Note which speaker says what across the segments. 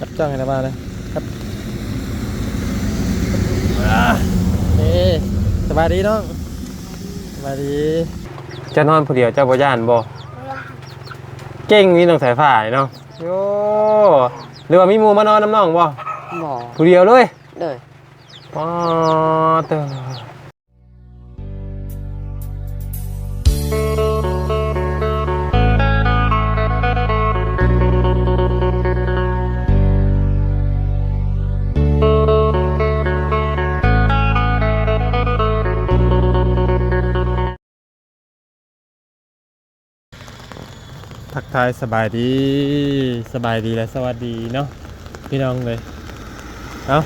Speaker 1: จับจ้องให้ระบาเลยครับอ่าเอ้สบายดีน้องสบายดีเจะนอนผู้เดียวเจ้าบ่ย่านบ่เก่งมีน้องสายฟ้านี่เนาะโยหรือว่ามีหมู่มานอนน้ำน้องบ่
Speaker 2: หมอ
Speaker 1: ผู้เดียวเลย
Speaker 2: เลย
Speaker 1: ป๊อดเด้อ ทายสบายดีสบายดีและสวัสดีเนาะพี่น้องเลยเอา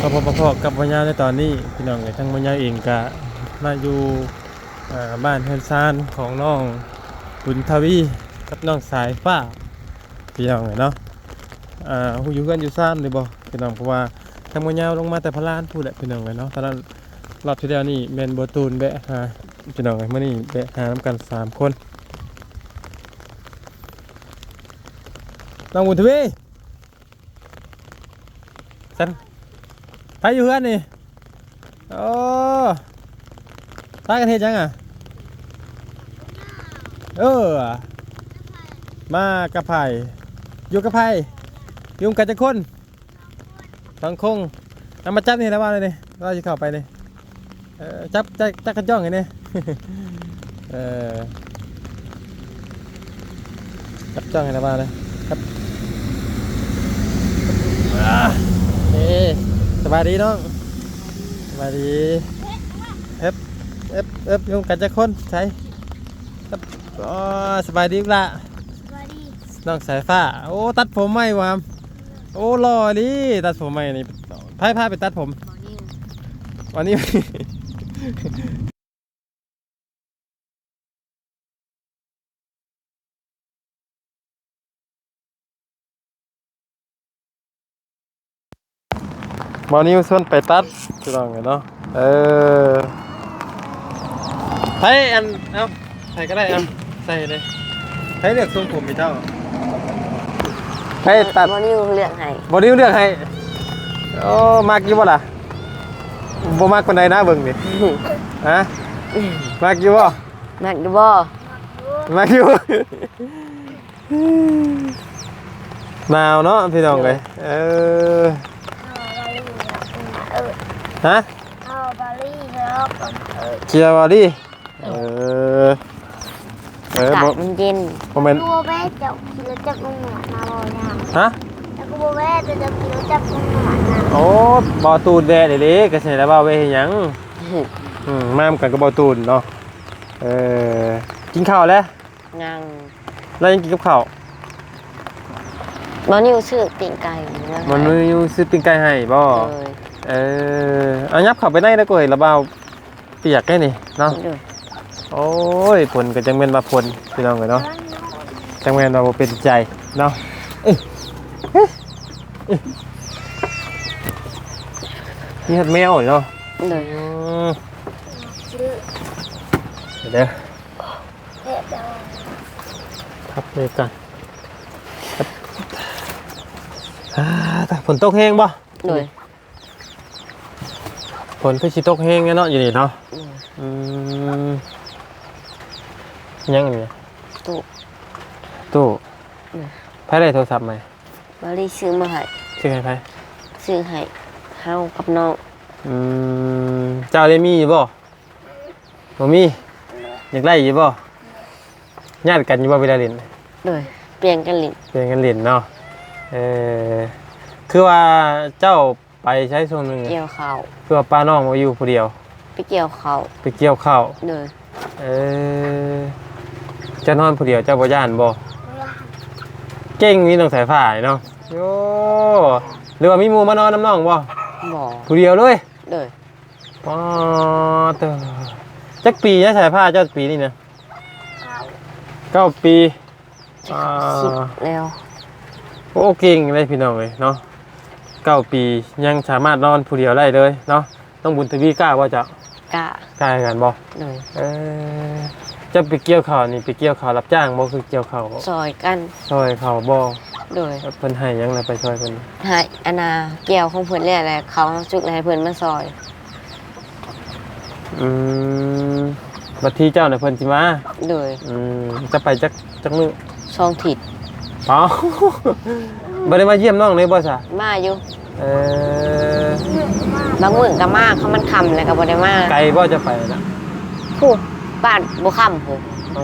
Speaker 1: พอพอพอพอกับวัญญาในตอนนี้พี่น้องเลยทั้งวัญาเองก็มาอยู่บ้านเฮือนซานของน้องบุญทวีกับน้องสายฟ้าพี่น้องเลยเนาะอ่าหูอยู่กันอยู่ซานเลยบ่พี่น้องเพราะว่าทั้งวัญญาลงมาแต่พระลานพูดแหละพี่น้องเลยเนาะตอนนั้นรอบที่แล้วนี่แมนโบตูนแบะหาพี่น้องเลยเมื่อนี้แบะหาน้ำกันสามคน น้องบุญทวีสันไปอยู่เพื่อนนี่โอ้ตายกันเฮ็ดจังอะเออ มากับไผ่อยู่กับไผ่อยุ่งกันจะคนสองคงเอามาจับนี่แล้วว่าเลยนี่เราจะเข้าไปนี่เออจับจับจับกระจ้องไงนี่เออจับจ้องไงแล้วว่าเลย ครับอ่าเอ้สบายดีน้องสบายดีเอฟเอฟเอฟยุงกันจะคนใช่ครับอ๋อสบายดีละ
Speaker 3: สวัสดี
Speaker 1: น้องสายฟ้า โอ้ตัดผมไหมวามโอ้หล่อดีตัดผมไหมนี่พายพาไปตัดผม
Speaker 2: หมอนิ่ง
Speaker 1: วันนี้ มอนิวส่วนไปตัดพี่น้องไงเนาะเออใช้อันเอ้าใส่ก็ได้เอ้าใส่เลยใช้เลือกทรงผมพี่เจ้าให้ตัด
Speaker 2: หมอนิ่งเลือกให้
Speaker 1: บอนิวเลือกให้โอ้มากอยู่บ่ล่ะบ่มากปานใดนะเบิ่งดิฮะมากอยู่บ่
Speaker 2: มักดูบ่
Speaker 1: มากอยู่ หนาวเนาะพี่น้องเอ้ยเออ
Speaker 3: เออ
Speaker 1: ฮะ
Speaker 3: เอาบาลีแล้วก็เออ
Speaker 1: เชียร์บอดี้เออเออ
Speaker 2: อา
Speaker 1: บ่
Speaker 2: กาศมันเย็น
Speaker 1: บ่แม่น
Speaker 3: กูแม่เจ้าขี่รถจักรนุ่งหนวดมาบ่ยัง
Speaker 1: ฮะ
Speaker 3: แล้วกูแม่จะจะขี่รถจักรนุ่งหนวดนะ
Speaker 1: โอ้บ่ตูนแดดเด้ๆก็สิได้ว่าไว้เฮ็ดหยังอืมมามกันกับบ่ตูนเนาะเออกินข้าวแล้ว
Speaker 2: นาง
Speaker 1: แล้วยังกินกับข้าว
Speaker 2: หมอนิ่งซื้อปิ้งไก่เลือก
Speaker 1: มัน
Speaker 2: ให้
Speaker 1: มีอยู่ซื้อปิ้งไก่ให้บ่
Speaker 2: เลย
Speaker 1: เออเอายับเข้าไปในแล้วก็เห็นระเบาเปียกแค่นี่เนาะ
Speaker 2: เลย
Speaker 1: โอ้ยผลก็จังแม่นมาผลพี่น้องเลยเนาะจังแม่นมาบ่เป็นใจเนาะเอ้ยเอ้ยเอ้ยนี่ฮัดแมวเนาะ
Speaker 2: เลย
Speaker 1: อืม
Speaker 3: ชื่อ
Speaker 1: เดี๋ยว
Speaker 3: เด็ดดอก
Speaker 1: ทับเลยกันครับอ่าแต่ฝนตกแห้งบ่
Speaker 2: เลย
Speaker 1: ฝ นคือสิตกแห้งเนาะอยู่นี่เนาะ
Speaker 2: เลย
Speaker 1: อืมยังนี่
Speaker 2: ตู้
Speaker 1: ตู้
Speaker 2: อืม
Speaker 1: ไผได้โทรศัพท์ไหม
Speaker 2: บาลีซื้อมาให้
Speaker 1: ชื่อไงไผ
Speaker 2: ซื้อให้เฮากับน้อง
Speaker 1: อืมเจ้าได้มีอยู่บ่บ่มีอยากได้อยู่บ่ญาติกันอยู่บ่เวลาเล่น
Speaker 2: เลยเปลี่ยนกันลิ้น
Speaker 1: เป็นกันเล่นเนาะเออคือว่าเจ้า ไปใช้ช่วงหนึง
Speaker 2: เกี่ยวข้าว
Speaker 1: คือว่าป้าน้องมาอยู่ผู้เดียว
Speaker 2: ไปเกี่ยวข้าว
Speaker 1: ไปเกี่ยวข้าว
Speaker 2: เลย
Speaker 1: เออเจ้านอนผู้เดียวเจ้าบ่ย่านบ่เก่งมีน้องสายฟ้าเนาะโยหรือว่ามีหมู่มานอนน้ำน้องบ่
Speaker 2: หมอ
Speaker 1: ผู้เดียวเลย
Speaker 2: เลย
Speaker 1: ปอเตอจักปีนะสายผ้าเจ้าปีนี่นะ
Speaker 3: เขา
Speaker 1: เก้าปี
Speaker 2: จะเข้าสิบแล้ว
Speaker 1: โอ้เก่งเลยพี่น้องเลยเนาะ เก้าปียังสามารถนอนผู้เดียวได้เลยเนาะต้องบุญทวีกล้าว่าจะ
Speaker 2: กะ
Speaker 1: กล้ากันบ่
Speaker 2: เลย
Speaker 1: เออจะไปเกี่ยวข้าวนี่ไปเกี่ยวข้าวรับจ้างบ่คือเกี่ยวข้าว
Speaker 2: ซอยกัน
Speaker 1: ซอยข้าวบ่
Speaker 2: โดย
Speaker 1: เพิ่นให้หยังน่ะไปช่วยเพิ่น
Speaker 2: หายอนาเกี่ยวของเพิ่นแล้วแหละเขาจุกเลยให้เพิ่นมาซอย
Speaker 1: อืมบัดที่เจ้าน่ะเพิ่นสิมา
Speaker 2: โดย
Speaker 1: อืมจะไปจักจักมื้อ
Speaker 2: ช่องถิด
Speaker 1: อ๋อ บ่ได้มาเยี่ยมน้องเลยบ่ซะ
Speaker 2: มาอยู่
Speaker 1: เออบา
Speaker 2: งมื้อก็มาเขามันค่ำแล้วก็บ่ได้มา
Speaker 1: ไกลบ่จะไปน่ะ
Speaker 2: ผู้บ้านบ่ค่ำผู้
Speaker 1: อ๋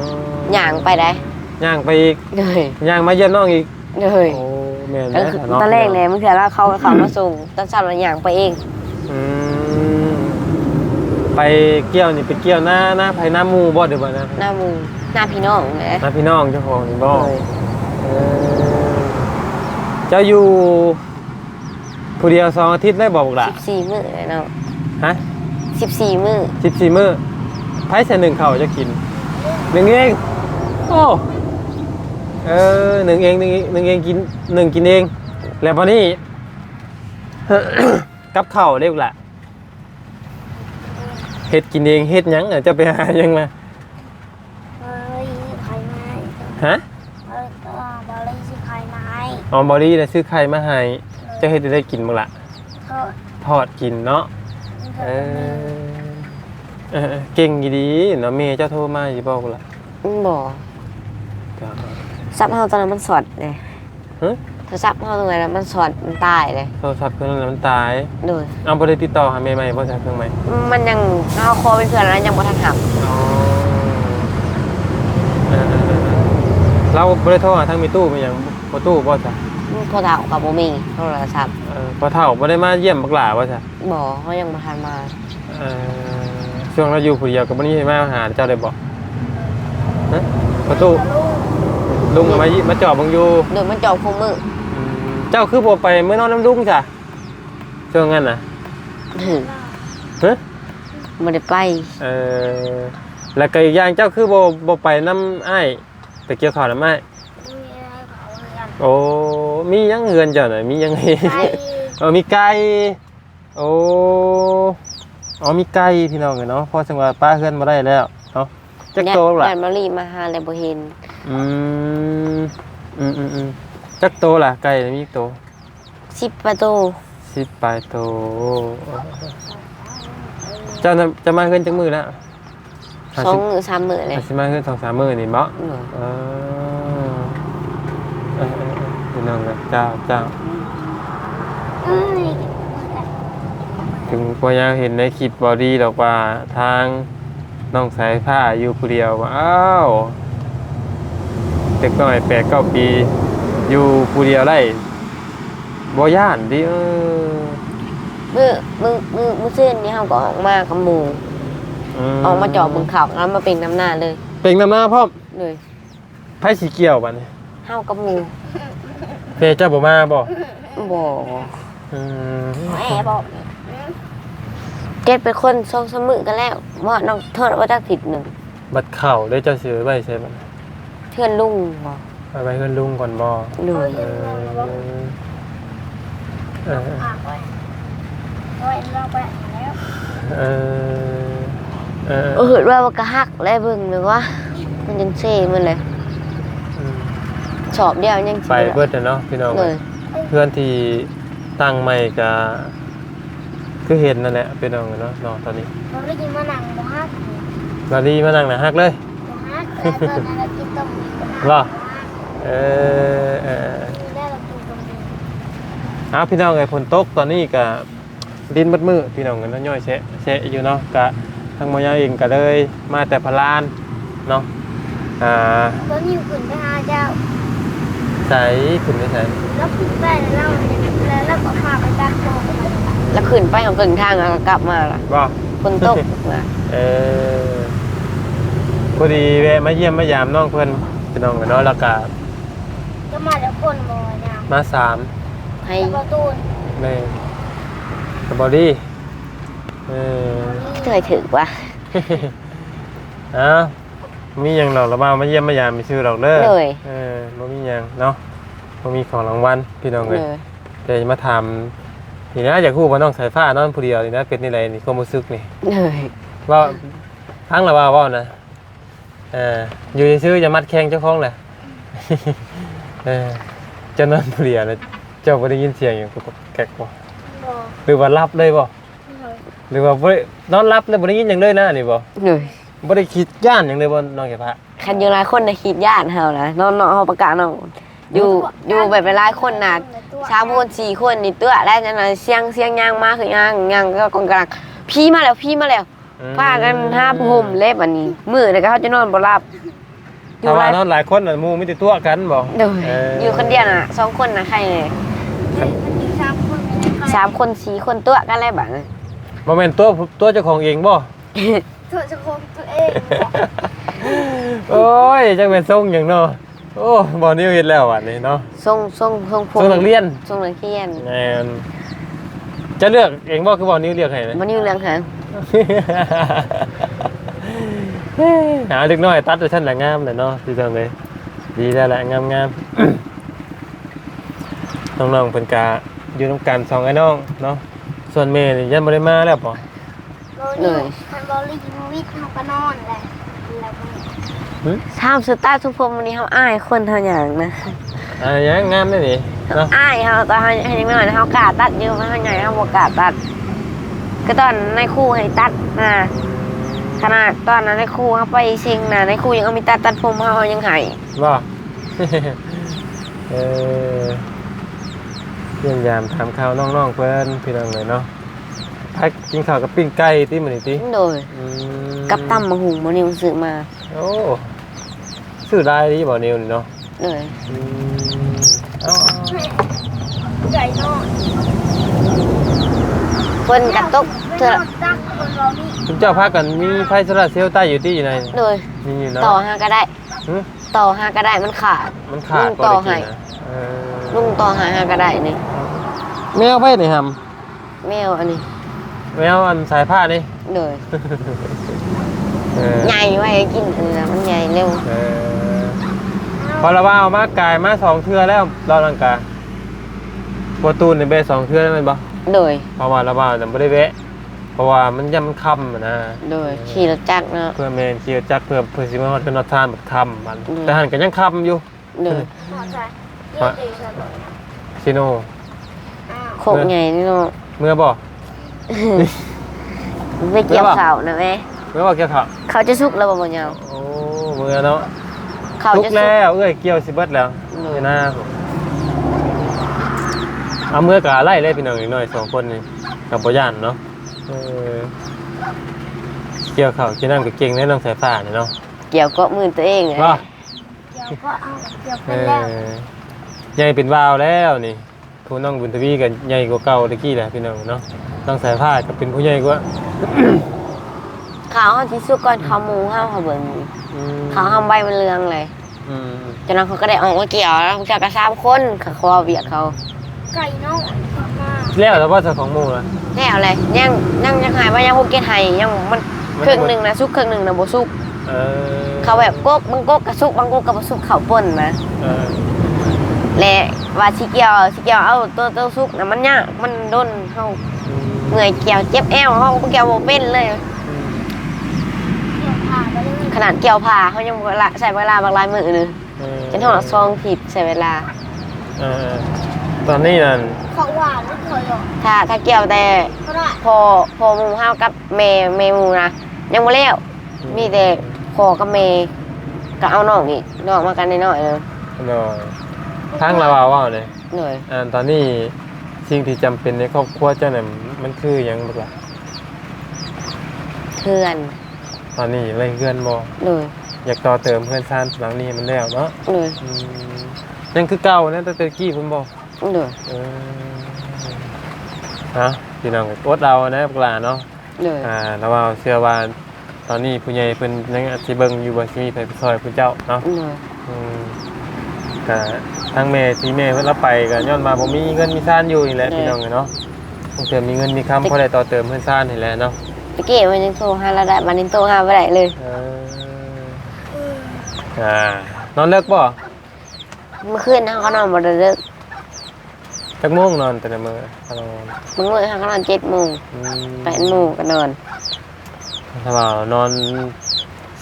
Speaker 1: อย่าง
Speaker 2: ไปได้
Speaker 1: ย่างไปอีก
Speaker 2: โดย
Speaker 1: ย่างมาเยี่ยมน้องอีก
Speaker 2: โดย
Speaker 1: โอ้แม่น
Speaker 2: ก็
Speaker 1: แล้ว
Speaker 2: คือ
Speaker 1: เนาะ
Speaker 2: ตอนแรกเลยมันคือว่าเขาเขามาส่งตอนเช้าเราย่างไปเอง
Speaker 1: อืมไปเกี่ยวนี่ไปเกี่ยวหน้าหน้าไผหน้าหมู่บ่เดี๋ยวบ่นะ
Speaker 2: หน้าหมูหน้าพี่น้องแหละ
Speaker 1: หน้าพี่น้องเจ้าของนี่บ่
Speaker 2: โดย
Speaker 1: เออเจ้าอยู่ผู้เดียวสองอาทิตย์ได้บอกล่ะ
Speaker 2: 14มื้อเลยเนาะ
Speaker 1: ฮะ
Speaker 2: 14มื้อ
Speaker 1: สิบสี่มื้อไพ่ใส่หนึ่งเข่าวจะกินหนึ่งเองโอ้เออหนึ่งเองหนึ่งเองหนึ่งเองกินหนึ่งกินเอง แล้วพอนี้ กับข้าวเรียกละเฮ็ดกินเองเฮ็ดหยังอะจะไปหาหยังมา
Speaker 3: เฮ้ยใครมา
Speaker 1: ฮะ
Speaker 3: เออตัวบอลเลยสิใครมา
Speaker 1: อ๋อบอดี้นะซื้อไข่มาให้จะเฮ็ดได้กินบ้างละ
Speaker 3: เธอ
Speaker 1: ทอดกินเนาะ
Speaker 3: เธ
Speaker 1: เอ
Speaker 3: อ
Speaker 1: อเออเก่งอยู่ดีเนาะเมย์เจ้าโทรมาอยู่บอกละ
Speaker 2: อืมบ่ซับเฮาตอนนั้นมันสอดเลย
Speaker 1: ฮะ
Speaker 2: โทรศัพท์เฮาตรงไหนแล้วมันสอดมันตายเลย
Speaker 1: โทรศัพท์เครื่องนั้นมันตาย
Speaker 2: โดย
Speaker 1: เอาบ่ได้ติดต่อหาเมย์ใหม่บ่ใช่เครื่องใหม่
Speaker 2: มันยังเอาคอเป็นเพื่อนแล้วยังบ่ทันหับ
Speaker 1: อ๋อเออเออเออเราบ่ได้โทรหาทางมีตู้มีหยัง บ่ตู้บ่จ้ะ
Speaker 2: โทรศัพท์กับบ่มีโทรศัพท์
Speaker 1: เออบ่เฒ่าบ่ได้มาเยี่ยมบักหลาบ่จ้ะ
Speaker 2: บ่เขายังบ่ทันมา
Speaker 1: เออช่วงเราอยู่ผู้เดียวก็บ่ได้มาหาเจ้าได้บ่ฮะบ่ตู้ลุงมายิมาจอบบังอยู่
Speaker 2: โดยมันจองคู่มือ
Speaker 1: อืมเจ้าคือบ่ไปมื้อนอนน้ำลุงจ้ะช่วงนั้นน่ะ
Speaker 2: ถึง
Speaker 1: ฮะ
Speaker 2: บ่ได้ไป
Speaker 1: เออแล้วก็อีกอย่างเจ้าคือบ่บ่ไปน้ำอ้ายไปเกี่ยวข้าวน้ำอ้าย โอ้มีหยังเฮือนเจ้าหน่อยมีหยังไง
Speaker 3: ใคร
Speaker 1: เออมีไก่โอ้อ๋อมีไก่พี่น้องเนาะพอจังหวะป้าเฮือนมาได้แล้วเนาะจักโตล่ะ
Speaker 2: แดนมารีมาหาแล้วบ่เห็น
Speaker 1: อืมอืมอืมอืมจักโตล่ะไก่มีกี่โต
Speaker 2: 10ประตู
Speaker 1: สิบปลายโตเจ้าน่ะจะมาเฮือนจังมือแล้ว
Speaker 2: สองมื้อสามมื้อเลย
Speaker 1: สิมาเฮือนสองสามมือนี่บ่
Speaker 2: โดย
Speaker 1: เออเออเออเออพี่ น้องเลยเจ้าเจ้า
Speaker 3: เอ้ย
Speaker 1: ถึงพอยางเห็นในคลิปบอดี้ดอกว่าทางน้องสายผ้าอยู่ผู้เดียวว่าอ้าวเด็กน้อยแปดเก้าปี อยู่ผู้เดียวได้บ่ย่านดิเออ
Speaker 2: มื้อมื้อมื้อมื้อซื่นนี้เฮาก็ออกมากับหมู่ออกมาจอบบึงเขาแล้วมาเป็นน้ำหน้าเลย
Speaker 1: เป็นนำหน้าพ่อม
Speaker 2: เลย
Speaker 1: ไผสีเกี่ยวบัดนี้
Speaker 2: เฮากับหมู่
Speaker 1: เปเจ้าบ่มาบ่
Speaker 2: บ่
Speaker 1: อืม
Speaker 3: แม่บอก
Speaker 2: เก็บเป็นคนทรงสมือกันแล้วว่าน้องโทษว่าจักผิดหนึ่ง
Speaker 1: บัดเข่าได้เจ้าซื้อไว้ใช่บ่
Speaker 2: เพื่อนลุงบ่
Speaker 1: เอาไว้เฮือนลุงก่อนบ่
Speaker 2: เลย
Speaker 1: เออเออ
Speaker 3: ฝากไว้ไว้เราไปแล้ว
Speaker 1: เออเออ
Speaker 2: เออว่าว่ากระหักแล้วเบิ่งเลยว่ามันยังเซ่มันเลย
Speaker 1: อืม
Speaker 2: สอบเดียวยัง
Speaker 1: ไปเบิดอะเนาะพี่น้อง
Speaker 2: เลย
Speaker 1: เพื่อนที่ตั้งใหม่ก็คือเห็นนั่นแหละพี่น้องเนาะเนาะตอนนี้
Speaker 3: เราได้ยินมาหนังบ่ฮัก
Speaker 1: ลาดีมานั่งหนะฮักเลย
Speaker 3: บ่ฮักแต่ตอนนั้นเรากินต้มบ่ฮัก
Speaker 1: เหรอเออเออ
Speaker 3: ได้เรากินต้มดี
Speaker 1: เอาพี่น้องไอ้ฝนตกตอนนี้ก็ดินมืดมือพี่น้องกันเนาะย่อยแชะแชะอยู่เนาะกะทางมายาเองก็เลยมาแต่พลานเนาะอ่า
Speaker 3: ตอนนี้ขึ้นไปหาเจ้า
Speaker 1: ใส่ขึ้นไม่ใส่
Speaker 3: แล้วขึ้นไปแล้วแล้วเราก็พาไปตัดโต
Speaker 2: แล้วขึ้นไปของกึ่งทางแล้วก็กลับมาล่ะ
Speaker 1: บ่
Speaker 2: คนตกนะ
Speaker 1: เออพอดีแวะมาเยี่ยมมายามน้องเพิ่นพี่น้องกันเนาะแล้วก็
Speaker 3: ก็มาแล้วคนบ่เนี่ย
Speaker 1: มาสาม
Speaker 2: ให้
Speaker 3: แล้วประตู
Speaker 1: แม่กับบอดี้เออ
Speaker 2: เคยถือว่า
Speaker 1: อ้าว มีหยังดอกเรามามาเยี่ยมมายามมีชื่อดอกเด้อ
Speaker 2: เลย
Speaker 1: เออบ่มีหยังเนาะบ่มีของรางวัลพี่น้อง
Speaker 2: เล
Speaker 1: เลย
Speaker 2: ย
Speaker 1: แต่มาทำนี่นะอยากฮู้ว่าน้องสายฟ้านอนผู้เดียวนี่นะเป็นนี่ไรนี่ความรู้สึกนี่
Speaker 2: เลย
Speaker 1: ว่าพังละว่าเว้านะเอออยู่ซื่อๆอย่ามัดแข้งเจ้าของแหละ เออเจ้านอนเพลียแล้วเจ้าบ่ได้ยินเสียงหยังกุกแก๊กบ่
Speaker 3: บอก
Speaker 1: หรือว่าหลับเลยบ่หรือว่าบ่ได้นอนหลับเลยบ่ได้ยินหยังเลยนะนี่บ่
Speaker 2: เลย
Speaker 1: บ่ได้คิดย่านหยังเลยบ่น้องแกพะ
Speaker 2: คันอยู่หลายคนในะคิดญาติเฮานะนอนเนาะเฮาประกาศเนาะอยู่อยู่แบบหลายคนน่ะสามคนสี่คนนี่เตื้อแล้วจังนั้นเสียงเสียงย่างมาคือย่างย่างก็กองกลางพี่มาแล้วพี่มาแล้ว
Speaker 1: อืม
Speaker 2: พากันห้าห่มเล็บอันนี้มื้อแล้วก็เขาจะนอนบ่หลับอ
Speaker 1: ถ้า
Speaker 2: ยู่ห
Speaker 1: ว่า
Speaker 2: ลาย
Speaker 1: นอนหลายคนน่ะหมู่มีแต่ตัวกันบ่
Speaker 2: เด้อ
Speaker 1: เออ
Speaker 2: อ
Speaker 1: อยู่
Speaker 2: คนเดียวน่ะสองคนน่ะใครเนี่ย
Speaker 3: มันมีสามคน
Speaker 2: สามคนสี่คนตัวกันอะไรบ้าง
Speaker 1: บ่แม่นตัวตัวเจ้าของเองบ่
Speaker 3: ตัวจะคงตัวเองบอก
Speaker 1: โอ้ยจังเป็นทรงหยังเนาะโอ้บ่นิวเฮ็ดแล้วอันนี้เนาะ
Speaker 2: ส่งส่งส่งผ
Speaker 1: ทรงนักเรียน
Speaker 2: ส่งนักเรียน
Speaker 1: แม่นจะเลือกเองบ่คือบ่นิวเลือกให้นะ
Speaker 2: มันอยู่เรื่องหาง
Speaker 1: หาเล็กน้อยตัดแต่ฉันแหละงามเลยเนาะพี่จังเลยดีแล้วแหละงามงามน้องๆเป็นกาอยู่น้ำกันสองไอ้น้องเนาะส่วนเมย์นี่ยันบ่ได้มาแล้วป่ะ
Speaker 3: เลยมันบอลลี่มูวิทเขาก็นอนเลยแล้วก็
Speaker 2: ชามสตาร์ทุกพมวันนี้เขาอายคนเท่าอย่างนะ
Speaker 1: อ่ายังงามได้นี่เนาะ
Speaker 2: อายเขาตอนเขายังไม่หน่อยเขากล้าตัดเยอะเขาใหญ่เขาบอกกล้าตัด ก็ตอนในครู่ให้ตัดนะขนาดตอนนั้นในครู่เขาไปชิงนะในครู่ยังเอามีตัดตัดผมเขายังให้
Speaker 1: บ่เออเยี่ยมยามถามข่าวน้องๆเพิ่นพี่น้องเลยเนาะ พักกินข้าวกับปิ้งไก่ติมื้อนี้ติ
Speaker 2: โดย
Speaker 1: อืม
Speaker 2: กับตั้มมาหุงมันนี่มันซื้อมา
Speaker 1: โอ้ซื้อได้ดีบ่นิวนี่เนาะ
Speaker 2: โดย
Speaker 1: อืมเอา
Speaker 3: ใหญ่นอน
Speaker 2: คนกระตุกเธอ
Speaker 3: ตั้งคนบอลลี่
Speaker 1: ๆคุณเจ้าพากันมีไฟโซลาร์เซลล์ใต้อยู่ที่อยู่ใน
Speaker 2: โดย
Speaker 1: นี่อยู่เนาะ
Speaker 2: ต่อห้าก็ได้
Speaker 1: หึ
Speaker 2: ต่อห้าก็ได้มันขาด
Speaker 1: มันขาด
Speaker 2: ลุงต่อให้
Speaker 1: บ่ได้กินนะเออ
Speaker 2: ลุงต่อห้าห้าก็ได้นี่
Speaker 1: แมวไผนี่หำ
Speaker 2: แมวอันนี้
Speaker 1: แมวอันสายผ้านี่
Speaker 2: โดย
Speaker 1: เออ
Speaker 2: ใหญ่ไว้กินอันนั้นมันใหญ่เร็ว
Speaker 1: เออพอละว่าเอามากายมาสองเทื่อแล้วเราลังกาโปรตูนในเบสสองเทื่อแล้วแมันบ่
Speaker 2: โดย
Speaker 1: เพราะว่าละว่าแต่ไม่ได้แวะ เพราะว่ามันยังมันค่ำอะนะ
Speaker 2: โดยขี่รถจักรเนาะ
Speaker 1: เพื่อแมนเคียวจักเพื่อเพื่อสิมาฮอดเป็นนอทานแบบค่ำมัน
Speaker 2: อืม
Speaker 1: แต่หันก็ยังค่ำอยู่
Speaker 2: โดย
Speaker 3: พอใจเยอะดีใช่ไหม
Speaker 1: ซิโน
Speaker 3: อ้าว
Speaker 2: โคกใหญ่นี่เนาะ
Speaker 1: เมื่อบ่
Speaker 2: ไปเกี่ยวเขานะแม่
Speaker 1: เมื่อบ่เกี่ยวข้าว
Speaker 2: เขาจะสุกแล้วบ่บ่ยาว
Speaker 1: โอ้เมื่อเนาะ
Speaker 2: เขา
Speaker 1: ลุก
Speaker 2: จะสุก
Speaker 1: แล้วเอ้ยเกี่ยวสิเบิดแล้ว
Speaker 2: โดย
Speaker 1: นี่นะเอาเมื่อกะไล่เลยพี่น้องอีกหน่อยสองคนนี่กับบ่ย่านเนาะเออเกี่ยวข้าวกินน้ำกับเก่งในน้องสายฟ้านี่เนาะ
Speaker 2: เกี่ยวก็มือตัวเองไง
Speaker 1: ว่า
Speaker 3: เดี๋ยวก็เอาเดี๋ยว
Speaker 1: เอ
Speaker 3: เป็นแล้ว
Speaker 1: อใหญ่เป็นวาวแล้วนี่ ผู้น้องบุญทวีกันใหญ่กว่าเก่าตะกี้แหละพี่น้องเนาะน้องสายฟ้าก็เป็นผู้ใหญ่กว่า
Speaker 2: เขาเขาที่สุกก่อนเขาหมูเขาเขาเบิ่ง
Speaker 1: อืม
Speaker 2: เขาทำใบมันเรืองเลย
Speaker 1: อืม
Speaker 2: จากนั้นเขาก็ได้ออกมาเกี่ยวแล้วจากกระซามคนเขาเขาเอาเบียดเขา
Speaker 3: ไก่น้องมา
Speaker 1: แล้วแต่ว่าเจ้าของหมู่ล่ะ
Speaker 2: แน่อะไรยังยังยังหายว่ายังพวกเกตไห้ยังมันครึ่งหนึ่งนะสุกครึ่งหนึ่งนะบ่สุก
Speaker 1: เออ
Speaker 2: เขาแบบกกบางกกกระสุกบางกกกระบ่สุกเขาป่นนะ
Speaker 1: เออ
Speaker 2: และว่าชิเกียวชิเกียวเอาตัวตัวสุกนะมันยากมันโดนเขา
Speaker 1: อืม
Speaker 2: เหนื่อยเกี่ยวเจ็บแอวเขาเกี่ยวบ่เป็นเลย
Speaker 1: อืม
Speaker 3: เดี๋ยวผ่าไปเลย
Speaker 2: ขนาดเกี่ยวผ่าเขายังเวลาใช้เวลาบางรายมือหนึง
Speaker 1: เออ
Speaker 2: จนหอดซองผิดใช้เวลา
Speaker 1: เออตอนนี้นั่น
Speaker 3: ของหวานไม่เคยหรอก
Speaker 2: ถ้าถ้าเกี่ยวแต่
Speaker 3: ก็ได้
Speaker 2: พอพอหมูห้าวกับเมเมหมูนะยังบ่แล้วมีแต่พอกับเมก็เอาน้องอีกน้องมากันน้อยๆเลย
Speaker 1: หน่อย ทั้งละว่าว่าเลย
Speaker 2: หน่อย
Speaker 1: อ่าตอนนี้สิ่งที่จำเป็นในครอบครัวเจ้าเนี่ยมันคือหยังบักล่ะ
Speaker 2: เพื่อน
Speaker 1: ตอนนี้อะไรเพื่อนบ่
Speaker 2: หน่อย
Speaker 1: อยากต่อเติมเพื่อนซ่านหลังนี้มันแล้วเนาะ
Speaker 2: หน่อย
Speaker 1: อืมยังคือเก่านะแต่ตะกี้ผมบอก
Speaker 2: หน่อย
Speaker 1: เออฮะพี่น้องอดเรานะบักล่ะเนาะ
Speaker 2: หน่อย
Speaker 1: อ่าแล้วว่าเชื่อว่าตอนนี้ผู้ใหญ่เพิ่นยังสิเบิ่งอยู่บ่สิมีไผไปซอยผู้เจ้าเนาะ
Speaker 2: หน่อย
Speaker 1: อืม ก็ทั้งแม่ที่แม่เพิ่นรับไปก็ย้อนมาบ่มีเงินมีซ่านอยู่นี่แหละพี่น้องเนาะต้องเติมมีเงินมีคำพอได้ต่อเติมเพิ่นซ่านนี่แหละเนาะ
Speaker 2: ตะกี้มันยังโทรหาเราได้มันยังโทรหาบ่ได้เลย
Speaker 1: เอออ่านอนเลิกบ่
Speaker 2: เมื่อคืนเขาก็นอนบ่ได้เลิก
Speaker 1: จักโมงนอนแต่ละมื้อถ้านอน
Speaker 2: บางมื้อเขาก็นอน7โมง
Speaker 1: อืม
Speaker 2: 8โมงก็นอน
Speaker 1: ถ้าว่านอน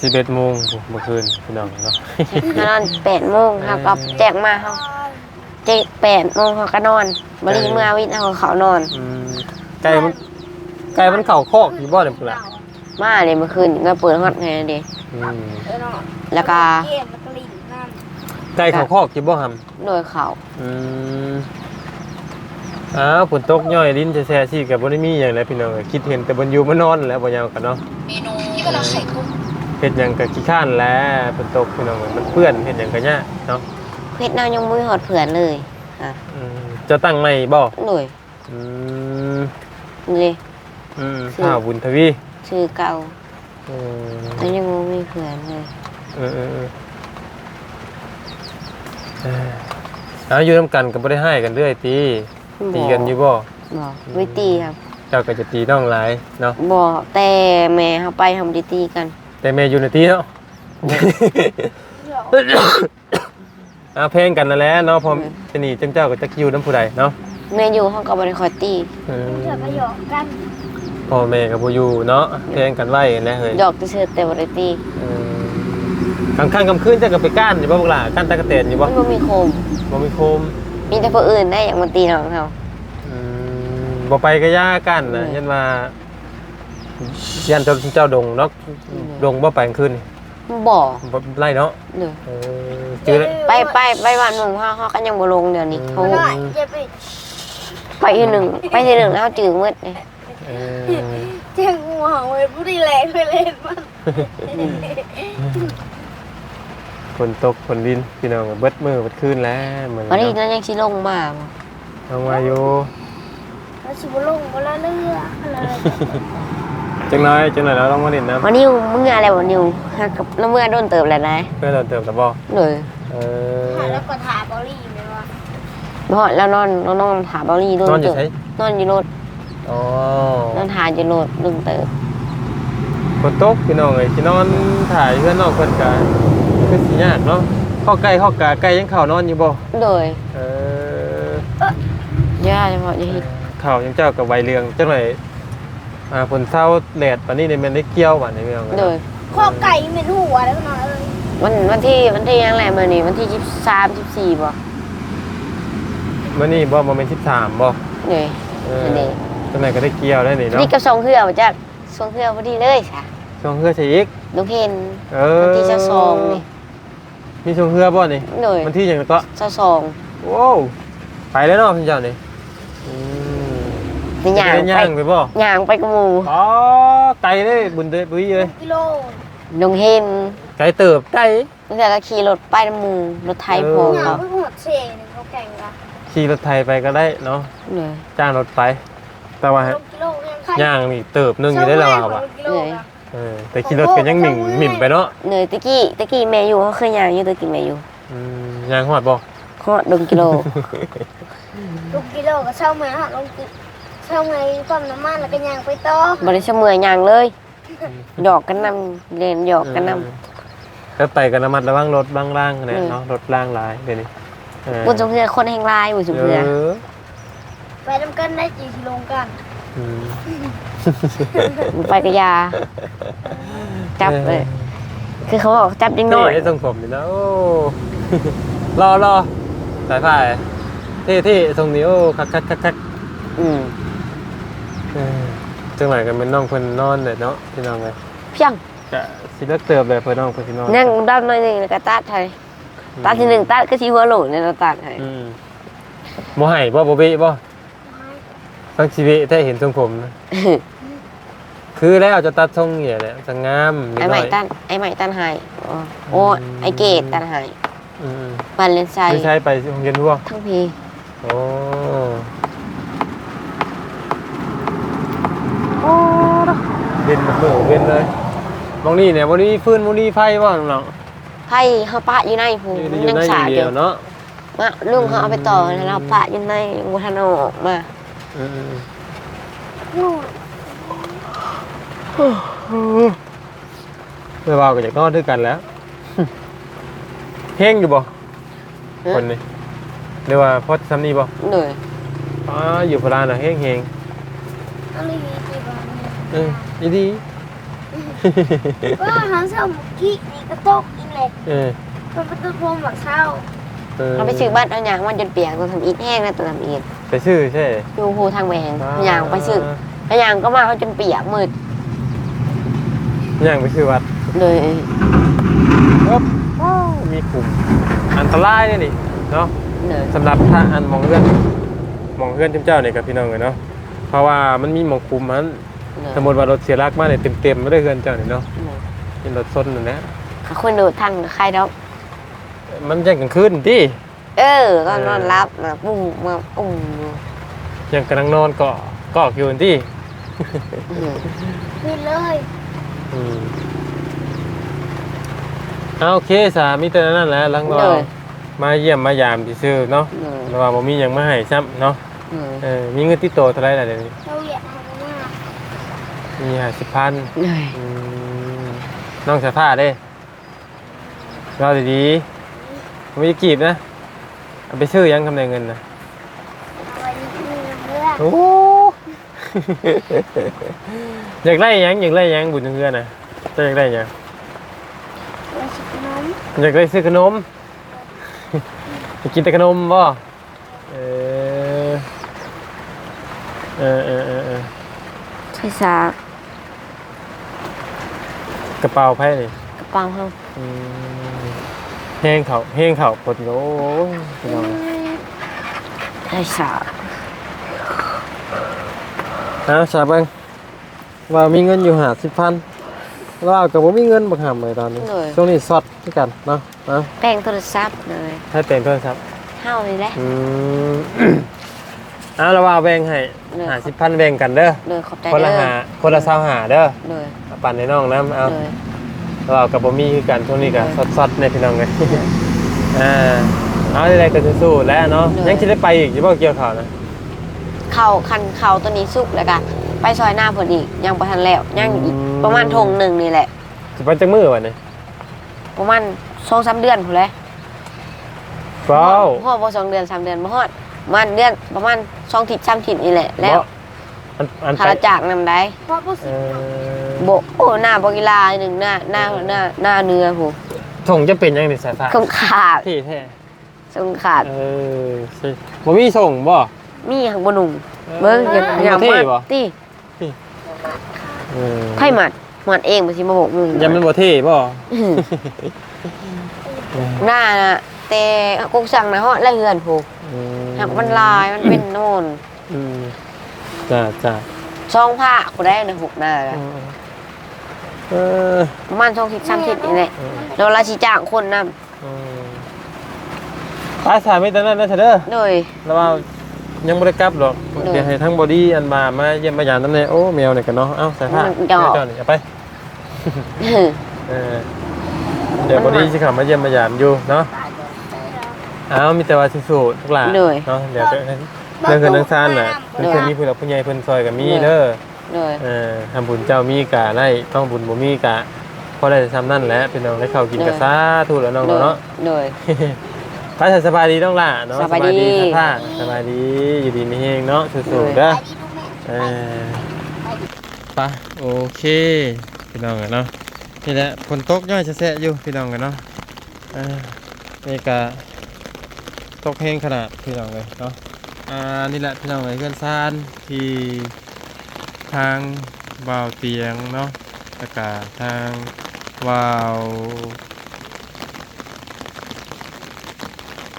Speaker 1: 11โมงเมื่อคืนพี่น้องเนาะ
Speaker 2: เขานอน8โมงเขาก็แจกมาเขาเจ็ดแปดโมงเขาก็นอนบริเมื่อวิทย์เขาเขานอน
Speaker 1: อืมไก่มันไก่มันเข่าคอกอยู่บ่เนี่ยพุ่นล่ะ
Speaker 2: มาเลยเมื่อคืนก็เปิดฮอตไงเด็
Speaker 1: อืม
Speaker 3: เออเนาะ
Speaker 2: แล้วก็
Speaker 3: เกมแล้วก็ลิ้นนั่น
Speaker 1: ไก่เข่าคอกอยู่บ่หำ
Speaker 2: โดยเขา
Speaker 1: อืมอ้าวฝนตกย่อยลิ้นแช่ๆสิกับบนมีอย่างไรพี่น้องเอ้ยคิดเห็นแต่บนอยู่มานอนแล้วบ่ยาวกันเนาะ
Speaker 3: ที่ก็เราไข่คุก
Speaker 1: เฮ็ดหยังก็ขี้ข้านแล้วฝนตกพี่น้องเอ้ยมันเปื้อนเฮ็ดหยังก็ยากเนาะ
Speaker 2: เพชรน้ายังมือหอดเผื่อนเลยอะ
Speaker 1: อืมจะตั้งใหม่บ่
Speaker 2: หน่วย
Speaker 1: อืม
Speaker 2: นี่
Speaker 1: อืม
Speaker 2: คือ
Speaker 1: ข้าวบุญทวี
Speaker 2: ชื่อเก่า
Speaker 1: อืม
Speaker 2: แต่ยังบ่มีเผื่อนเลย
Speaker 1: เออเออเออเอ้ยเอาอยู่นํกันก็บ่ได้ให้กันเรื่อยตีตีกันอยู่บ่
Speaker 2: บอกไม่ตีครับ
Speaker 1: เจ้าก็จะตีน้องหลายเนาะ
Speaker 2: บอกแต่แม่เขาไปทำดีตีกัน
Speaker 1: แต่แม่อยู่ในตีเนาะอาเพลงกันนั่นแหละเนาะพอจะหนีจังเจ้าก็จะอยู่น้ำผู้ใดเนาะ
Speaker 2: แม่อยู่ห้องกับบริคอยตี
Speaker 1: เออ
Speaker 3: เถื่อนก็หยอกกัน
Speaker 1: พ่อแม่กับบ่อยู่เนาะเพลงกันไว้นะเฮ้ย
Speaker 2: ดอกจะเชิดแต่บริตี
Speaker 1: เออกลางค่ำกลางคืนเจ้าก็ไปก้านอยู่บ่พวกหล่ะก้านตะกะเตนอยู่บ่
Speaker 2: มันบ่มีโคม
Speaker 1: บ่มีโคม
Speaker 2: มีแต่ผู้อื่นได้อย่างมาตีน้องเขา
Speaker 1: อืมบ่ไปก็ย่ากันนะ
Speaker 2: อืม
Speaker 1: ยันว่า ยันเจ้าเจ้าดงเนาะดงบ่ไปกลางคืนนี่
Speaker 2: บอก
Speaker 1: บ่ไล่เนาะ
Speaker 2: เดี๋ยว
Speaker 1: เออจื้อเลย
Speaker 2: ไปไปไปวันหนึ่งเขาเขาก็ยังบ่ลงเดี๋ยวนี้เขา
Speaker 3: ไม่ได้จะไป
Speaker 2: ไปทีหนึ่งไปทีหนึ่งแล้วจืดมืดเลย
Speaker 1: เออ
Speaker 3: แจ้งงูเห่าเลยผู้ดีแรงไปเล่นมัน
Speaker 1: ฝนตกฝนดินพี่น้องเบิดมื้อเบิดคืนแล้วเหมือน
Speaker 2: วันนี้
Speaker 1: เนาะ
Speaker 2: นั่นยังชิลงมาบ่
Speaker 1: เอามาอยู่
Speaker 3: แล้วชิบุลงบนละเรืออะไร
Speaker 1: จังน้อยจังหน่อยเราต้องมาเล่นน้ำ
Speaker 2: วันนี้มึงอะไรวันนี้ฮะกับน้ำเมื่อโดนเติบแล้วนะ
Speaker 1: เพื่อเราเติมตะบอ
Speaker 2: หน่อย
Speaker 1: เอ
Speaker 3: ถ่าย
Speaker 1: อ
Speaker 3: แล้วก็ถ่ายบอลลี่ไหมวะ
Speaker 2: เพราะแล้วนอนนอนนอนถาเบาลี่โดน
Speaker 1: นอนอยู่
Speaker 2: เติบ
Speaker 1: ใช้
Speaker 2: นอนอยู่รถ
Speaker 1: อ๋อน
Speaker 2: อนหาอยู่รถโดนเติบ
Speaker 1: ฝนตกพี่น้องเอ้ยสินอนถ่ายเพื่อนนอกเพิ่นกันคือสิยากเนาะข้อไก่ข้อกาไก่ยังเข่านอนอยู่บ่
Speaker 2: โดย
Speaker 1: เอาอย่
Speaker 2: เฉพาะอยาฮิต
Speaker 1: เข่ายังเจ้ากับใบเรืองจังหน่อย อ่าฝนเศร้าแดดปานนี้เนี่ยมันได้เกี่ยวบัดนี้พี่น้องเอ้ย
Speaker 2: โดย
Speaker 3: ข้อไก่เป็นหัวแล้วก็นอนเลย
Speaker 2: วันวันที่วันที่ยังไงมานี่วันที่ยี่สิบสามยี่สิบสี่บ่
Speaker 1: มื้อนี้บ่บ่แม่น13บ่
Speaker 2: โดย
Speaker 1: เออ
Speaker 2: อันนี้
Speaker 1: จังไหนก็ได้เกี่ยวได้นี่เนาะ
Speaker 2: นี่กับทรงเครือมาจากทรงเครือพอดีเลยค่ะ
Speaker 1: ช่วงเฮือใช่อีก
Speaker 2: ลูกเห็น
Speaker 1: เออ
Speaker 2: วันที่เจ้าซองนี่
Speaker 1: มีช่วงเฮือบ่นี่
Speaker 2: โดย
Speaker 1: วันที่หยังก็
Speaker 2: เจ้าซอง
Speaker 1: โว้วไปแล้วเนาะพี่เจ้านี่อืม
Speaker 2: นี่ย่าง
Speaker 1: จะได้
Speaker 2: ไป
Speaker 1: ย่างไปบ่
Speaker 2: ย่างไปกับหมู
Speaker 1: อ๋อไก่เลยบุญเดบุ้ยเลย
Speaker 3: กิโล
Speaker 2: ลงเห็น
Speaker 1: ไก่เติบไก่
Speaker 2: ตั้งแต่ก็ขี่รถไปน้ำหมูรถไทย
Speaker 1: เออ
Speaker 2: พอ
Speaker 3: หนา
Speaker 2: เขา
Speaker 3: เพิ่งหมดเชนงเขาแข่งกัน
Speaker 1: ขี่รถไทยไปก็ได้เนาะ
Speaker 2: โดย
Speaker 1: จ้างรถไป แต่ว่า
Speaker 3: ลงกิโลยังใคร
Speaker 1: ย่างนี่เติบหนึงอยู่ได้แล้วอะ
Speaker 3: กิโลนะ
Speaker 1: เออแต่ขี่รถก็ยังหมิ่นหมิ่นไปเนาะ
Speaker 2: เหนื่อยตะกี้ตะกี้แม่อยู่เขาเคยย่างอยู่ตะกี้แม่อยู่
Speaker 1: อืมย่างหอดบ่
Speaker 2: เขาดงกิโล
Speaker 3: ลงกิโลก็เช่าเมื่อฮะลงกิ เช่าเมื่อปั๊มน้ำมันแล้วก็ยางไปต่อบ
Speaker 2: ริษัทเมือย่างเลยหยอกกันนำเรียนหยอกกันน
Speaker 1: เออแล้วไปกันระมัดระวังรถบ้างล่างเนี่ย
Speaker 2: อืม
Speaker 1: เนาะรถล่างหลายเดี๋ยวนี้เออำ
Speaker 2: บุญสมเพื่อคนแห่งลายบุญสม
Speaker 1: เอ
Speaker 2: เพื่อ
Speaker 1: อ
Speaker 3: ไปทำกันได้กี่กิโลกัน
Speaker 1: อืม
Speaker 2: ไปกระยา จับเลยคือเขาบอกจับยังน้อย
Speaker 1: เท่ได้ทรงผมนี่นะโอ้รอรอสายไฟเท่เท่ทรงนี้โอ้คักคักคักคัก
Speaker 2: อืม
Speaker 1: เออจังหวะกันเป็นน้องเพิ่นนอนเลยเนาะพี่น้องเลย
Speaker 2: เพียง
Speaker 1: กะสิเลิกเติบเลยเพิ่นน้องเพิ่นสินอน
Speaker 2: นั่งด้านหน่อยหนึงแล้วก็ตัดไทยตัดที่หนึ่งตัดก็ชี้หัวโหลเนี่ยเราตัดให้
Speaker 1: อืมบ่ให้บ่บ่เบะบ่ทั้งชีวิตถ้าเห็นทรงผมนะคือแล้วจะตัดทรงเนี่ยแหละจะงามนิด
Speaker 2: ไอ้
Speaker 1: ห
Speaker 2: ให
Speaker 1: น่
Speaker 2: ม่
Speaker 1: อย
Speaker 2: ตันไอ้ใหม่ตันให้อ๋อโอ้ไอ้เกดตันให้
Speaker 1: อืม
Speaker 2: บันเลนไซ
Speaker 1: ไม่ใช่ไปโรงเรียนบ่
Speaker 2: ทั้งพี
Speaker 1: โอ้ เว้นเบิ่งเว้นเลยมองนี่เนี่ยบ่นี้ฟื้นบ่นี้ไฟบ่น้อง
Speaker 2: ไพ่เขาปะอยู่ในผู
Speaker 1: ๆอยู่
Speaker 2: มัน
Speaker 1: อยู่
Speaker 2: ยัง
Speaker 1: ในอ
Speaker 2: สา
Speaker 1: ย่าง
Speaker 2: ด
Speaker 1: เดี
Speaker 2: อ
Speaker 1: ยว
Speaker 2: ยู่
Speaker 1: เนาะ
Speaker 2: มาลุงเขาเอาไปต่อแล้วเราปะอยู่ในวัฒนเอาออกมา
Speaker 1: อืม
Speaker 3: นู่น
Speaker 1: เมื่อวานก็อยากนอนด้วยกันแล้ว เฮงอยู่บ่คนนี้เรียกว่าพอทำนี่บ่
Speaker 2: เหนื่อย
Speaker 1: อ๋ออยู่พลาน่ะเฮงเฮง
Speaker 3: อะไรกี่บาท
Speaker 1: เออดีดี
Speaker 3: ว่าหาเช่าหมกกี้นี่ก็ตกอีกเลย
Speaker 1: เออ
Speaker 3: มันเป็นตัวพรมหลักเช่า
Speaker 1: เออ
Speaker 2: เราไปซื้อบ้านเอาหยางมันจนเปียกตัวทำอีทแห้งนะตัวทำอีท
Speaker 1: ไปซื้อใช่
Speaker 2: อยู่ภูทางแหวงหยางไปซื้อเอาหยางก็มาเขาจนเปียกมืด
Speaker 1: ย่างไปซื้อวัด
Speaker 2: เลย
Speaker 1: ครับมีกลุ่มอันตรายเนี่ยนี่เนาะ
Speaker 2: เลย
Speaker 1: สำหรับถ้าอันมองเพื่อนมองเพื่อนเจ้าเนี่ยกับพี่น้องเลยเนาะเพราะว่ามันมีหมองคุมมัน
Speaker 2: เลย
Speaker 1: สมมติว่ารถเสียหลักมาเนี่ยเต็มๆไม่ได้เพื่อนเจ้าเนี่ยเนาะเป็นรถซนนั่นแหละ
Speaker 2: คนดูทางใครดอก
Speaker 1: มันแจ้งกลางคืนที่
Speaker 2: เออตอนนอนรับนะปุ้งมาปุ้ง
Speaker 1: ยังกำลังนอนเกาะเกาะอยู่ที่
Speaker 2: อืม
Speaker 3: นี่เลย
Speaker 1: อืมเอาโอเคสามีแต่นั่นแหละหลังเรา
Speaker 2: เลย
Speaker 1: มาเยี่ยมมายามที่ซื้อเนาะ
Speaker 2: เลย
Speaker 1: แต่ว่าบ่มีหยังมาให้ซ้ำเนาะ
Speaker 2: เลย
Speaker 1: เออมีเงินติดตัวเท่าไหร่ล่ะเดี๋ยวนี้
Speaker 3: เราเหยียดเอาหน้า
Speaker 1: มีห้าสิบพัน
Speaker 2: เลย
Speaker 1: อืมน้องสายผ้าเด้รอดีๆไม่ได้กีบนะ เอาไปซื้อยังคำในเงินนะ
Speaker 3: เอาไว้นี่เพื่อน
Speaker 1: โอ้อยากได้หยังอยากได้หยังบุญเพื่อนนะเจะอยากได้หยัง
Speaker 3: เราชิบน้ำ
Speaker 1: อยากได้ซื้อขนมไปกินแต่ขนมบ่เออเออเออเออเออ
Speaker 2: ใช่ซาก
Speaker 1: ระเป๋าไพ่นี่
Speaker 2: กระเป๋าเขา
Speaker 1: อืมแห้งเขาแห้งเขาปวดโอ้ยพี่น้อง
Speaker 2: ใช่ซาก
Speaker 1: เอาสาเบิงว่ามีเงินอยู่หาสิบพันเรากับผมมีเงินบักหามเลยตอนนี้ช่วงนี้สดด้วยกันเนาะนะ
Speaker 2: แป้งโทรศัพท์เลย
Speaker 1: ให้เต็มโทรศัพท์
Speaker 2: เท่าเลยแหละ
Speaker 1: อืมเอาเราว่าแบ่งให้
Speaker 2: เลย
Speaker 1: หาสิบพันแบ่งกันเด้อ
Speaker 2: เลยขอบใจ
Speaker 1: คนละ
Speaker 2: เด้อ
Speaker 1: หาคนละสาวหาเด้อ
Speaker 2: เลย
Speaker 1: เอาปั่นในน้องน้ำเอา
Speaker 2: เลย
Speaker 1: เรากับผมมีคือกันช่วงนี้กันสดๆในพี่น้องเลยอ่าเอาอะไรก็สู้ๆแล้วเนาะยังจะได้ไปอีกจะบอกเกี่ยวข่าวนะ
Speaker 2: เข่าคันเข่าตัวนี้สุกแล้วกันไปซอยหน้าเพิ่นอีกยังประทันแล้วยังอีกประมาณทงหนึ่งนี่แหละ
Speaker 1: จะไปจังมือวันนี้
Speaker 2: ประมาณสองสามเดือนผู้นแหละ
Speaker 1: ว้าว
Speaker 2: พ่อบ่สองเดือนสามเดือนบ่ฮอด ประมาณเดือนประมาณสองทิศสามทิศนี่แหละ แล้ว
Speaker 1: อันอัน
Speaker 2: คา
Speaker 1: ไป
Speaker 2: ราจากนำได้
Speaker 3: เพราะผู้
Speaker 1: เอ
Speaker 3: สิ
Speaker 1: อ
Speaker 2: โบโอ้หน้าบกีฬาหนึ่งหน้าหน้าหน้าหน้าเนื้อผู้
Speaker 1: ถงจะเป็นยังไงสายฟ้า
Speaker 2: สงขาด
Speaker 1: ที่แท้
Speaker 2: สงขาด
Speaker 1: เออใช่บ่มีส่งบ่
Speaker 2: มีหังบหนุ่มเบิ้งอย่าอย่า
Speaker 1: เท่
Speaker 2: มา
Speaker 1: บ่
Speaker 2: ตี
Speaker 1: เออ
Speaker 2: ไพ่หมัดหมัดเองบ่สิมาบอกมึง
Speaker 1: ยังมันบ่เท่บ่
Speaker 2: อื้อหน้าน่ะแต่กงสั่งนะฮอดและเฮือนผู้
Speaker 1: อืม
Speaker 2: หักมันลายมันเป็นโน่น
Speaker 1: อืมจ้าจ้า
Speaker 2: ช่องผ้ากูได้นะหกหน้าน่ะ
Speaker 1: เออ
Speaker 2: ประมาณช่องทิศสามทิศนี่แหละ
Speaker 1: เออ
Speaker 2: แล้วเราสิจ้างคนนำ
Speaker 1: เอออาสามีแต่นั้นนะเถอะเด้อ
Speaker 2: โดย
Speaker 1: แล้วว่ายังบ่ได้กลับหรอก
Speaker 2: เออ
Speaker 1: เดี๋ยวให้ทั้งบอดี้อันมามาเยี่ยมมายามนำแน่โอ้แมวเนี่ยกันเนาะเอ้าใส่ผ้า
Speaker 2: มันดอก
Speaker 1: เจ้านี่เอาไปเออเดี๋ยวบอดี้สิเขับมาเยี่ยมมายามอยู่เนาะเอามีแต่ว่าสู้ๆทุกหลาน
Speaker 2: เหนื่อย
Speaker 1: เนาะเดี๋ยวเรื่องเรื่องเงินเรื่องซ่านน่ะเพิ่นเคยมีผู้หลักผู้ใหญ่เพิ่นซอยกับมีเด้อ
Speaker 2: โดย
Speaker 1: เออทำบุญเจ้ามีกะได้ต้องบุญบ่มีกะพอได้ซ้ำนั่นแหละพี่น้องได้เข้าวกินกะ
Speaker 2: เออ
Speaker 1: ซาถูกแล้วน้อง
Speaker 2: โดย
Speaker 1: เนาะ
Speaker 2: โดย
Speaker 1: พระสบายดีน้องล่ะเนาะ
Speaker 2: สบายดี
Speaker 1: สท่าสบายดีอยู่ดีมีเฮงเนาะสู้ๆเด้อ
Speaker 3: ไปดีลูกแม่
Speaker 1: เออไปโอเคพี่น้องกันเนาะนี่แหละฝนตกย่อยจะแสะอยู่พี่น้องกันเนาะเออนี่กะ ตกเพลงขนาดพี่น้องเลยเนาะอ่านี่แหละพี่น้องเลยเพื่อนซานที่ทางวาวเตียงเนาะแล้วก็ทางวาว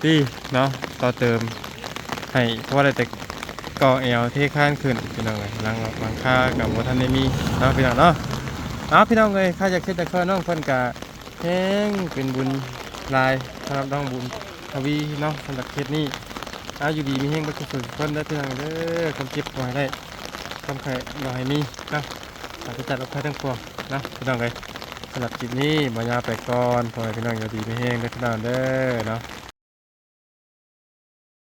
Speaker 1: ที่เนาะต่อเติมให้เพราะว่าได้แต่ก่อเอวเทข้านขึ้นพี่น้องเลยหลังหลังค่ากับวัฒนได้มีเนาะพี่น้องเนาะเอาพี่น้องเลยข้าอยากเช็ดตะเคอน้องเพิ่นกะแห้งเป็นบุญลายสำหรับน้องบุญ ทวีเนาะสำหรับเคสนี้เอาอยู่ดีมีแห้งบักสุดเพิ่นได้อพี่น้องเด้อคนเก็บไว้ได้คนไข่บ่ให้มีเนาะอาจจะจัดเอาไข่ทั้งพวงนะพี่น้องเลยสำหรับคลิปนี้มายาไปก่อนพอให้พี่น้องอยู่ดีมีแห้งได้อพี่น้องเด้อเนาะ